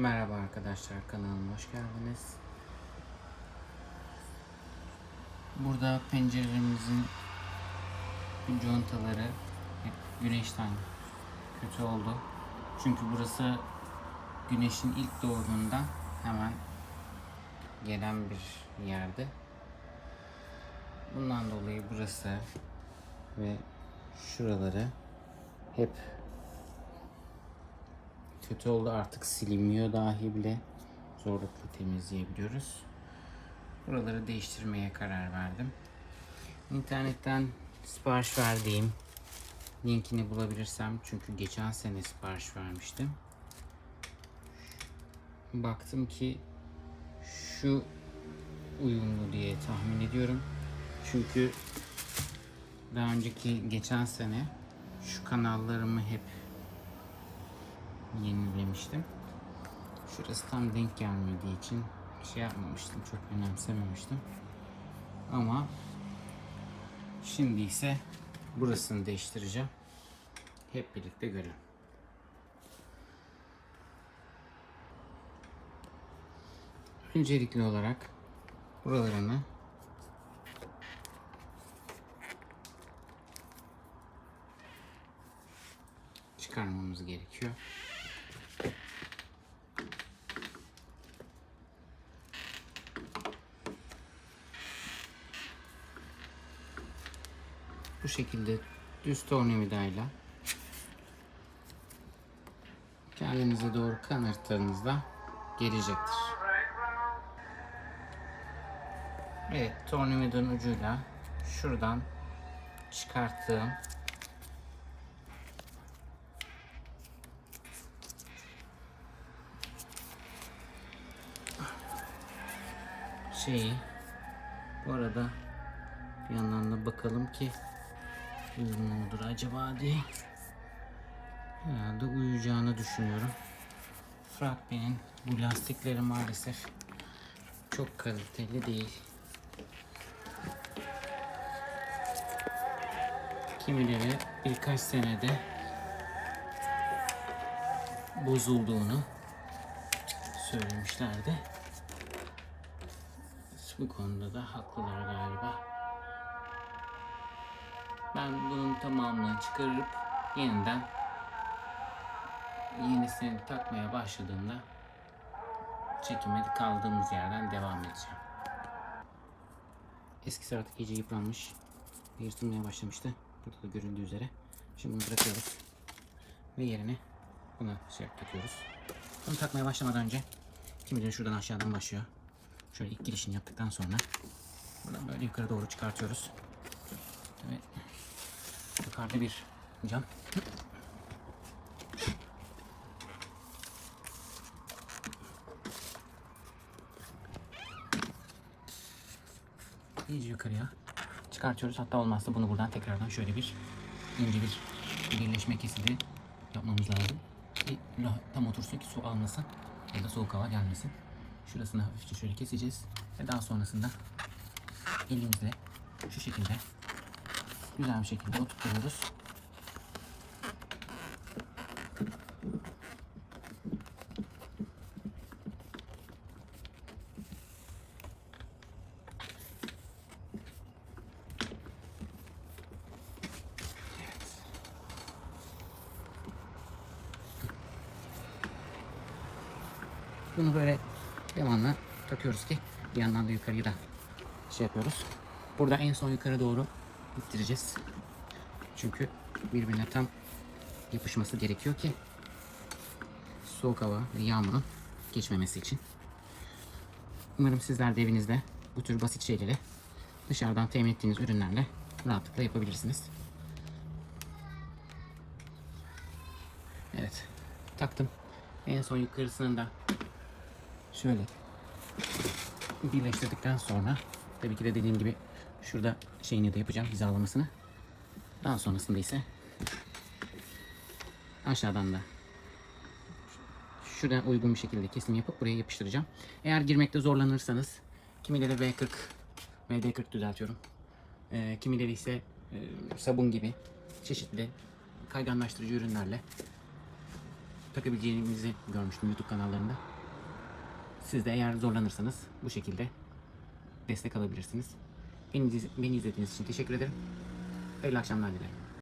Merhaba arkadaşlar kanalıma hoş geldiniz. Burada pencerelerimizin contaları hep güneşten kötü oldu. Çünkü burası güneşin ilk doğduğundan hemen gelen bir yerde. Bundan dolayı burası ve şuraları hep kötü oldu artık silinmiyor dahi bile zorlukla temizleyebiliyoruz. Buraları değiştirmeye karar verdim. İnternetten sipariş verdiğim linkini bulabilirsem çünkü geçen sene sipariş vermiştim. Baktım ki şu uyumlu diye tahmin ediyorum. Çünkü daha önceki geçen sene şu kanallarımı hep yenilemiştim. Şurası tam denk gelmediği için şey yapmamıştım, çok önemsememiştim. Ama şimdi ise burasını değiştireceğim. Hep birlikte görelim. Öncelikli olarak buralarını çıkarmamız gerekiyor. Bu şekilde düz tornavidayla kendinize doğru kanırttığınızda gelecektir. Evet, tornavidanın ucuyla şuradan çıkarttığım şeyi bu arada bir yandan da bakalım ki uygun mudur acaba diye herhalde uyuyacağını düşünüyorum. Frakbe'nin bu lastikleri maalesef çok kaliteli değil. Kimileri birkaç senede bozulduğunu söylemişlerdi. Bu konuda da haklılar galiba. Ben bunun tamamını çıkarıp yeniden yenisini takmaya başladığımda çekime kaldığımız yerden devam edeceğim. Eskisi artık iyice yıpranmış yırtılmaya başlamıştı. Burada da görüldüğü üzere. Şimdi bunu bırakıyoruz. Ve yerine bunu şey takıyoruz. Bunu takmaya başlamadan önce kimileri şuradan aşağıdan başlıyor. Şöyle ilk girişini yaptıktan sonra buradan böyle yukarı doğru çıkartıyoruz. Ve yukarıda bir cam. İyice yukarıya çıkartıyoruz. Hatta olmazsa bunu buradan tekrardan şöyle bir ince bir birleşme kesidi yapmamız lazım. Ki tam otursun ki su almasın ya da soğuk hava gelmesin. Şurasını hafifçe şöyle keseceğiz. Ve daha sonrasında elimizle şu şekilde güzel bir şekilde oturtuyoruz. Bunu böyle devamlı takıyoruz ki bir yandan da yukarıya da şey yapıyoruz. Burada en son yukarı doğru ittireceğiz. Çünkü birbirine tam yapışması gerekiyor ki soğuk hava ve yağmurun geçmemesi için. Umarım sizler de evinizde bu tür basit şeyleri dışarıdan temin ettiğiniz ürünlerle rahatlıkla yapabilirsiniz. Evet. Taktım. En son yukarısını da şöyle birleştirdikten sonra tabii ki de dediğim gibi şurada şeyini de yapacağım hizalamasını. Daha sonrasında ise aşağıdan da şuradan uygun bir şekilde kesim yapıp buraya yapıştıracağım. Eğer girmekte zorlanırsanız kimileri V40 VD40 düzeltiyorum. Ee, kimileri ise e, sabun gibi çeşitli kayganlaştırıcı ürünlerle takabileceğinizi görmüştüm YouTube kanallarında. Siz de eğer zorlanırsanız bu şekilde destek alabilirsiniz. Beni, izlediğiniz için teşekkür ederim. Hayırlı akşamlar dilerim.